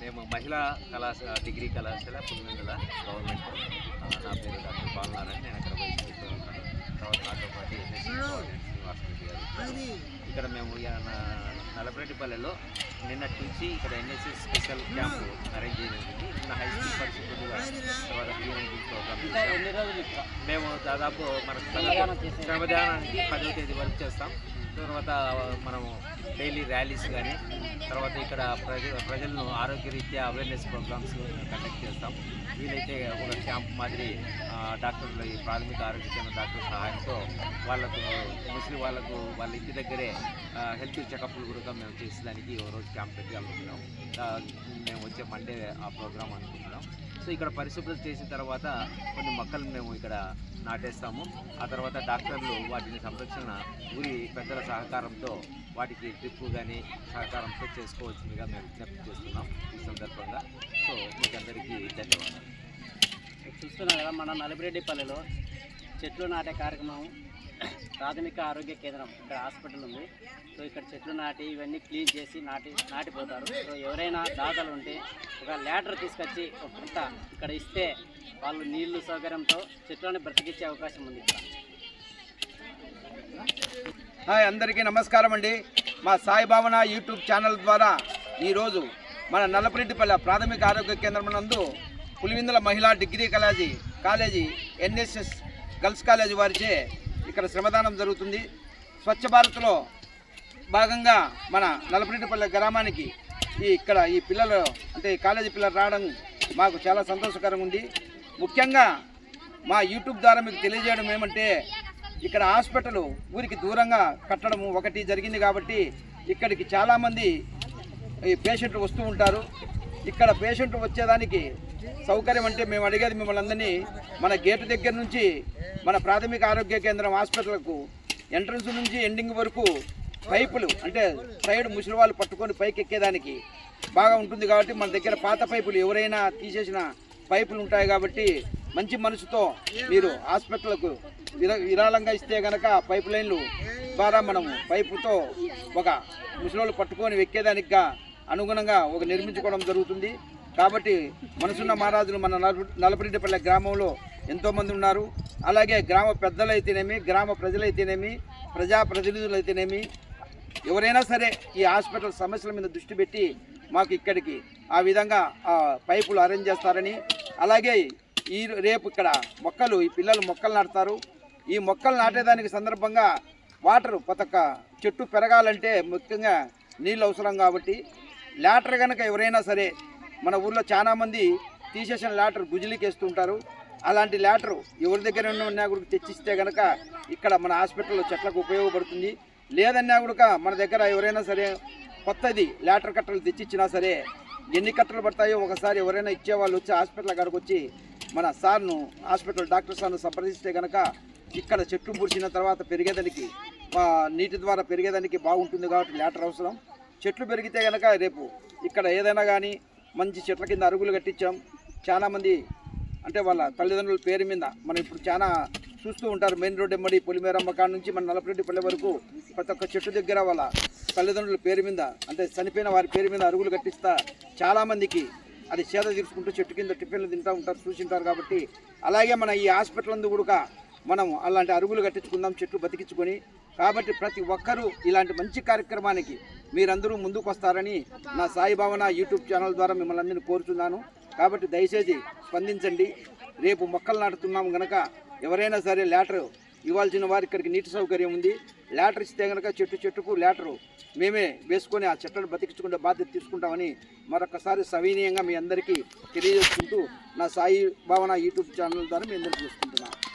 మేము మహిళా కళాశాల డిగ్రీ కళాశాల పులివెందుల గవర్నమెంట్. నా పేరు డాక్టర్ బాలనారాయణ నేను అక్కడ ప్రిన్సిపల్ ఉంటాను. తర్వాత నాతో పాటు ఎన్ఎస్సీ శ్రీనివాసరెడ్డి గారు ఇక్కడ మేము నలపరెడ్డిపల్లెలో నిన్నటి నుంచి ఇక్కడ ఎన్ఎస్సీ స్పెషల్ క్యాంప్ అరేంజ్ చేయడం నిన్న హై స్కూల్ పరిస్థితులుగా తర్వాత ప్రీ ప్రోగ్రామ్ మేము దాదాపు చేసే- శ్రమదానానికి పదవ తేదీ వరకు చేస్తాం. తర్వాత మనము డైలీ ర్యాలీస్ కానీ తర్వాత ఇక్కడ ప్రజ ప్రజలను ఆరోగ్యరీత్యా అవేర్నెస్ ప్రోగ్రామ్స్ కండక్ట్ చేస్తాం. వీలైతే ఒక క్యాంప్ మాదిరి డాక్టర్లు ఈ ప్రాథమిక ఆరోగ్య కేంద్ర డాక్టర్ సహాయంతో వాళ్ళకు ముస్లిం వాళ్ళకు వాళ్ళ ఇంటి దగ్గరే హెల్త్ చెకప్లు కూడా మేము చేసేదానికి ఓ రోజు క్యాంప్ పెట్టాలనుకుంటున్నాం మేము వచ్చే మండే ఆ ప్రోగ్రామ్ అనుకుంటున్నాం. సో ఇక్కడ పరిశుభ్రత చేసిన తర్వాత కొన్ని మొక్కలు మేము ఇక్కడ నాటేస్తాము. ఆ తర్వాత డాక్టర్లు వాటిని సంరక్షణ ఊరి పెద్దల సహకారంతో వాటికి డ్రిప్ కానీ సహకారంతో చేసుకోవాల్సిందిగా మేము విజ్ఞప్తి చేస్తున్నాం ఈ సందర్భంగా. సో మీకు అందరికీ ధన్యవాదాలు చూస్తున్నాం కదా మన నలిపిరెడ్డిపల్లెలో చెట్లు నాటే కార్యక్రమం ప్రాథమిక ఆరోగ్య కేంద్రం ఇక్కడ హాస్పిటల్ ఉంది. సో ఇక్కడ చెట్లు నాటి ఇవన్నీ క్లీన్ చేసి నాటి నాటిపోతారు. సో ఎవరైనా దాతలు ఉంటే ఒక ల్యాటర్ తీసుకొచ్చి ఒక పుట్ట ఇక్కడ ఇస్తే వాళ్ళు నీళ్ళు సౌకర్యంతో చెట్లను బ్రతికించే అవకాశం ఉంది ఇక్కడ. అందరికీ నమస్కారం అండి. మా సాయి భావన యూట్యూబ్ ఛానల్ ద్వారా ఈరోజు మన నల్లపరెడ్డిపల్లె ప్రాథమిక ఆరోగ్య కేంద్రం నందు పులివిందుల మహిళా degree college college N S S girls college వారిచే ఇక్కడ శ్రమదానం జరుగుతుంది. స్వచ్ఛ భారత్లో భాగంగా మన నల్లపరెడ్డిపల్లె గ్రామానికి ఈ ఇక్కడ ఈ పిల్లలు అంటే ఈ కాలేజీ పిల్లలు రావడం మాకు చాలా సంతోషకరంగా ఉంది. ముఖ్యంగా మా యూట్యూబ్ ద్వారా మీకు తెలియజేయడం ఏమంటే ఇక్కడ హాస్పిటల్ ఊరికి దూరంగా కట్టడం ఒకటి జరిగింది కాబట్టి ఇక్కడికి చాలామంది ఈ పేషెంట్లు వస్తూ ఉంటారు. ఇక్కడ పేషెంట్లు వచ్చేదానికి సౌకర్యం అంటే మేము అడిగేది మిమ్మల్ని అందరినీ మన గేటు దగ్గర నుంచి మన ప్రాథమిక ఆరోగ్య కేంద్రం హాస్పిటల్కు ఎంట్రన్స్ నుంచి ఎండింగ్ వరకు పైపులు అంటే సైడ్ ముసలి వాళ్ళు పట్టుకొని పైకి ఎక్కేదానికి బాగా ఉంటుంది కాబట్టి మన దగ్గర పాత పైపులు ఎవరైనా తీసేసిన పైపులు ఉంటాయి కాబట్టి మంచి మనసుతో మీరు హాస్పిటల్కు విరాళంగా ఇస్తే కనుక పైప్ లైన్లు ద్వారా మనము పైపుతో ఒక ముసలోళ్ళు పట్టుకొని ఎక్కేదానికిగా అనుగుణంగా ఒక నిర్మించుకోవడం జరుగుతుంది. కాబట్టి మనసున్న మహారాజులు మన నలపరెడ్డిపల్లె గ్రామంలో ఎంతోమంది ఉన్నారు. అలాగే గ్రామ పెద్దలైతేనేమి గ్రామ ప్రజలైతేనేమి ప్రజాప్రతినిధులైతేనేమి ఎవరైనా సరే ఈ హాస్పిటల్ సమస్యల మీద దృష్టి పెట్టి మాకు ఇక్కడికి ఆ విధంగా ఆ పైపులు అరేంజ్ చేస్తారని అలాగే ఈ రేపు ఇక్కడ మొక్కలు ఈ పిల్లలు మొక్కలు నాటుతారు. ఈ మొక్కలు నాటేదానికి సందర్భంగా వాటర్ పతక చెట్టు పెరగాలంటే ముఖ్యంగా నీళ్ళు అవసరం కాబట్టి లాటర్ కనుక ఎవరైనా సరే మన ఊర్లో చాలామంది తీసేసిన లాటర్ గుజిలికి వేస్తుంటారు. అలాంటి లాటర్ ఎవరి దగ్గర ఉన్నా కూడా తెచ్చిస్తే కనుక ఇక్కడ మన హాస్పిటల్లో చెట్లకు ఉపయోగపడుతుంది. లేదన్నా కూడా మన దగ్గర ఎవరైనా సరే కొత్తది లాటర్ కట్టలు తెచ్చిచ్చినా సరే ఎన్ని కట్టలు పడతాయో ఒకసారి ఎవరైనా ఇచ్చేవాళ్ళు వచ్చి హాస్పిటల్ కాడికి వచ్చి మన సార్ను హాస్పిటల్ డాక్టర్ సార్ను సంప్రదిస్తే కనుక ఇక్కడ చెట్టు పూడ్చిన తర్వాత పెరిగేదానికి నీటి ద్వారా పెరిగేదానికి బాగుంటుంది కాబట్టి లేటర్ అవసరం. చెట్లు పెరిగితే కనుక రేపు ఇక్కడ ఏదైనా కానీ మంచి చెట్ల కింద అరుగులు కట్టించాం చాలామంది అంటే వాళ్ళ తల్లిదండ్రుల పేరు మీద మనం ఇప్పుడు చాలా చూస్తూ ఉంటారు. మెయిన్ రోడ్ ఎమ్మడి పులిమేరమ్మ కాడ నుంచి మన నలపరెడ్డి పల్లె వరకు ప్రతి ఒక్క చెట్టు దగ్గర వాళ్ళ తల్లిదండ్రుల పేరు మీద అంటే చనిపోయిన వారి పేరు మీద అరుగులు కట్టిస్తా చాలామందికి అది చేత తీర్చుకుంటూ చెట్టు కింద టిఫిన్లు తింటూ ఉంటారు చూసింటారు కాబట్టి అలాగే మన ఈ హాస్పిటల్ అందు కూడా మనం అలాంటి అరుగులు కట్టించుకుందాం చెట్లు బతికించుకొని. కాబట్టి ప్రతి ఒక్కరూ ఇలాంటి మంచి కార్యక్రమానికి మీరందరూ ముందుకు వస్తారని నా సాయి భావన యూట్యూబ్ ఛానల్ ద్వారా మిమ్మల్ని అందరినీ కోరుతున్నాను కాబట్టి దయచేసి స్పందించండి. రేపు మొక్కలు నాటుతున్నాము గనక ఎవరైనా సరే లేటర్ ఇవ్వాల్సిన వారి ఇక్కడికి నీటి సౌకర్యం ఉంది. లేటర్ ఇస్తే కనుక చెట్టు చెట్టుకు లేటరు మేమే వేసుకొని ఆ చెట్లను బతికించుకునే బాధ్యత తీసుకుంటామని మరొకసారి సవినీయంగా మీ అందరికీ తెలియజేసుకుంటూ నా సాయి భావన యూట్యూబ్ ఛానల్ ద్వారా మీ అందరికీ చూసుకుంటున్నాను